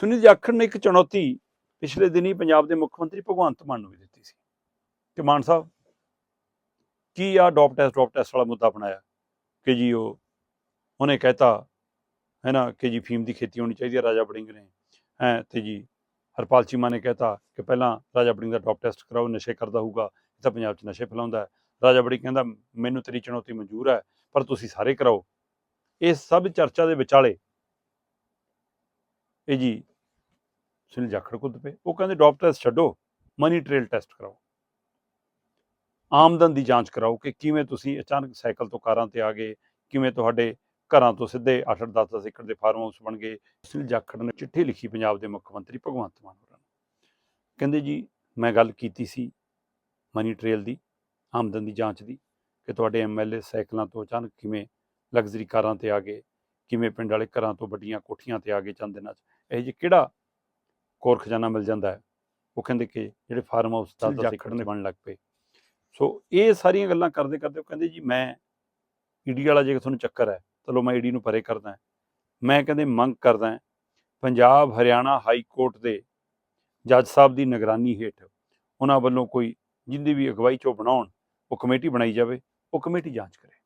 ਸੁਨੀਲ ਜਾਖੜ ਨੇ ਇੱਕ ਚੁਣੌਤੀ ਪਿਛਲੇ ਦਿਨੀ ਪੰਜਾਬ ਦੇ ਮੁੱਖ ਮੰਤਰੀ ਭਗਵੰਤ ਮਾਨ ਨੂੰ ਵੀ ਦਿੱਤੀ ਸੀ। ਕਿ ਮਾਨ ਸਾਹਿਬ, ਕੀ ਆ ਡੌਪ ਟੈਸਟ ਡੌਪ ਟੈਸਟ ਵਾਲਾ ਮੁੱਦਾ ਬਣਾਇਆ? ਕਿ ਜੀ ਉਹ, ਉਹਨੇ ਕਹਿਤਾ, ਹੈ ਨਾ, ਕਿ ਜੀ ਫੀਮ ਦੀ ਖੇਤੀ ਹੋਣੀ ਚਾਹੀਦੀ ਹੈ ਰਾਜਾ ਬੜਿੰਗ ਨੇ। ਹੈ, ਤੇ ਜੀ ਹਰਪਾਲ ਚੀਮਾ ਨੇ ਕਹਿਤਾ ਕਿ ਪਹਿਲਾਂ ਰਾਜਾ ਬੜਿੰਗ ਦਾ ਡੌਪ ਟੈਸਟ ਕਰਾਓ, ਨਸ਼ੇ ਕਰਦਾ ਹੋਊਗਾ, ਇਹ ਤਾਂ ਪੰਜਾਬ 'ਚ ਨਸ਼ੇ ਫੈਲਾਉਂਦਾ ਹੈ। ਰਾਜਾ ਬੜਿੰਗ ਕਹਿੰਦਾ, ਮੈਨੂੰ ਤੇਰੀ ਚੁਣੌਤੀ ਮਨਜ਼ੂਰ ਹੈ, ਪਰ ਤੁਸੀਂ ਸਾਰੇ ਕਰਾਓ। ਇਸ ਸਭ ਚਰਚਾ ਦੇ ਵਿਚਾਲੇ ਇਹ ਜੀ ਸੁਨੀਲ ਜਾਖੜ ਕੁੱਦ ਪਏ। ਉਹ ਕਹਿੰਦੇ ਡੌਪ ਟੈਸਟ ਛੱਡੋ ਮਨੀ ਟ੍ਰੇਲ ਟੈਸਟ ਕਰਾਓ। ਆਮਦਨ ਦੀ ਜਾਂਚ ਕਰਾਓ ਕਿ ਕਿਵੇਂ ਤੁਸੀਂ ਅਚਾਨਕ ਸਾਈਕਲ ਤੋਂ ਕਾਰਾਂ ਤੇ ਆ ਗਏ, ਕਿਵੇਂ ਤੁਹਾਡੇ ਘਰਾਂ ਤੋਂ ਸਿੱਧੇ 8-8 10-10 ਏਕੜ ਦੇ ਫਾਰਮ ਹਾਊਸ ਬਣ ਗਏ। ਸੁਨੀਲ ਜਾਖੜ ਨੇ ਚਿੱਠੀ ਲਿਖੀ ਪੰਜਾਬ ਦੇ ਮੁੱਖ ਮੰਤਰੀ ਭਗਵੰਤ ਮਾਨ ਹੋਰਾਂ ਨੂੰ। ਕਹਿੰਦੇ, ਜੀ, ਮੈਂ ਗੱਲ ਕੀਤੀ ਸੀ ਮਨੀ ਟ੍ਰੇਲ ਦੀ, ਆਮਦਨ ਦੀ ਜਾਂਚ ਦੀ, ਕਿ ਤੁਹਾਡੇ ਐਮਐਲਏ ਸਾਈਕਲਾਂ ਤੋਂ ਅਚਾਨਕ ਕਿਵੇਂ ਲਗਜ਼ਰੀ ਕਾਰਾਂ ਤੇ ਆ ਗਏ, ਕਿਵੇਂ ਪਿੰਡ ਵਾਲੇ ਘਰਾਂ ਤੋਂ ਵੱਡੀਆਂ ਕੋਠੀਆਂ ਤੇ ਆ ਗਏ ਚੰਦ ਦਿਨਾਂ 'ਚ। ਇਹ ਜੀ ਕਿਹੜਾ ਕੋਰ ਖਜ਼ਾਨਾ ਮਿਲ ਜਾਂਦਾ ਹੈ। ਉਹ ਕਹਿੰਦੇ ਕਿ ਜਿਹੜੇ ਫਾਰਮ ਹਾਊਸ ਦਾ ਜਾਖੜ ਨੇ ਬਣਨ ਲੱਗ ਪਏ। ਸੋ ਇਹ ਸਾਰੀਆਂ ਗੱਲਾਂ ਕਰਦੇ ਕਰਦੇ ਉਹ ਕਹਿੰਦੇ ਜੀ ਮੈਂ ਈਡੀ ਵਾਲਾ ਜੇ ਤੁਹਾਨੂੰ ਚੱਕਰ ਹੈ ਚਲੋ ਮੈਂ ਈਡੀ ਨੂੰ ਪਰੇ ਕਰਦਾ ਮੈਂ ਕਹਿੰਦੇ ਮੰਗ ਕਰਦਾ ਪੰਜਾਬ ਹਰਿਆਣਾ ਹਾਈ ਕੋਰਟ ਦੇ ਜੱਜ ਸਾਹਿਬ ਦੀ ਨਿਗਰਾਨੀ ਹੇਠ ਉਹਨਾਂ ਵੱਲੋਂ ਕੋਈ ਜਿੰਦੀ ਵੀ ਅਗਵਾਈ ਚੋਂ ਬਣਾਉਣ ਉਹ ਕਮੇਟੀ ਬਣਾਈ ਜਾਵੇ ਉਹ ਕਮੇਟੀ ਜਾਂਚ ਕਰੇ।